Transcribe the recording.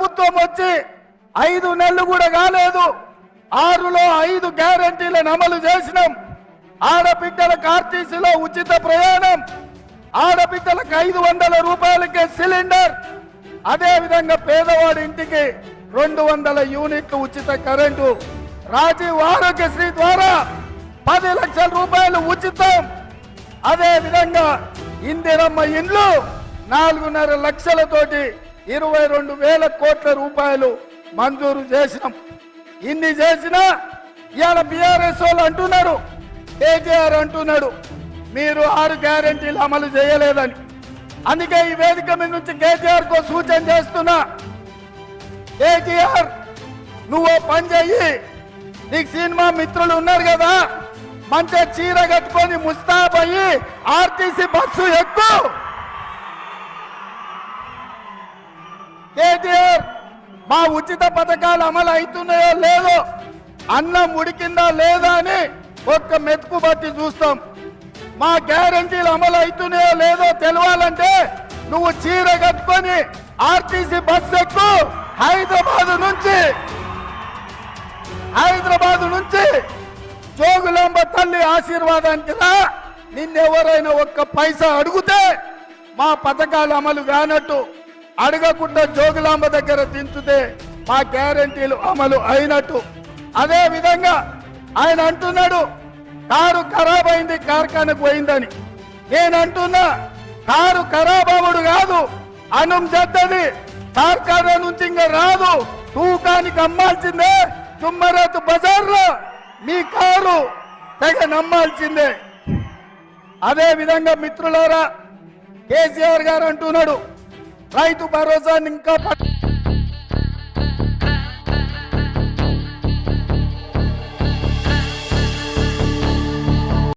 ప్రభుత్వం వచ్చి ఐదు నెలలు కూడా కాలేదు. ఆరులో ఐదు గ్యారంటీలను అమలు చేసినాం. ఆడబిడ్డలకు ఆర్టీసీలో ఉచిత ప్రయాణం. ఆడబిడ్డలకు ఐదు వందల రూపాయలకే సిలిండర్. అదే విధంగా పేదవాడి ఇంటికి రెండు వందల యూనిట్లు ఉచిత కరెంటు. రాజీవ్ ఆరోగ్యశ్రీ ద్వారా పది లక్షల రూపాయలు ఉచితం. అదే విధంగా ఇందిరమ్మ ఇండ్లు నాలుగున్నర లక్షలతోటి ఇరవై రెండు వేల కోట్ల రూపాయలు మంజూరు చేసినాం. ఇన్ని చేసినా ఇవాళ బీఆర్ఎస్ వాళ్ళు అంటున్నారు. కేటీఆర్ అంటున్నాడు మీరు ఆరు గ్యారెంటీలు అమలు చేయలేదని. అందుకే ఈ వేదిక మీద నుంచి కేటీఆర్ కో సూచన చేస్తున్నా. కేటీఆర్ నువ్వు పని చెయ్యి. నీకు సినిమా మిత్రులు ఉన్నారు కదా మంచిగా చీర కట్టుకొని ముస్తాబ్ అయ్యి ఆర్టీసీ బస్సు ఎక్కువ మా ఉచిత పథకాలు అమలు అవుతున్నాయో లేదో అన్నం ఉడికిందా లేదా అని ఒక్క మెతుకు బట్టి చూస్తాం. మా గ్యారంటీలు అమలు అవుతున్నాయో లేదో తెలవాలంటే నువ్వు చీర కట్టుకొని ఆర్టీసీ బస్ ఎక్కు హైదరాబాద్ నుంచి. హైదరాబాద్ నుంచి జోగులాంబ తల్లి ఆశీర్వాదానికి రా. నిన్నెవరైనా ఒక్క పైసా అడిగితే మా పథకాలు అమలు కానట్టు అడగకుండా జోగులాంబ దగ్గర దించుతే మా గ్యారంటీలు అమలు అయినట్టు. అదే విధంగా ఆయన అంటున్నాడు కారు ఖరాబ్ అయింది కార్ఖానకు పోయిందని. నేను అంటున్నా కారు ఖరాబ్ అవ్వడు కాదు అన్నం చెద్దది కార్ఖానా నుంచి ఇంకా రాదు తూకానికి అమ్మాల్సిందే తుమ్మరాతు బజార్లో మీ కారు తెగ నమ్మాల్సిందే. అదే విధంగా మిత్రులారా కేసీఆర్ గారు అంటున్నాడు రైతు భరోసాని ఇంకా పట్-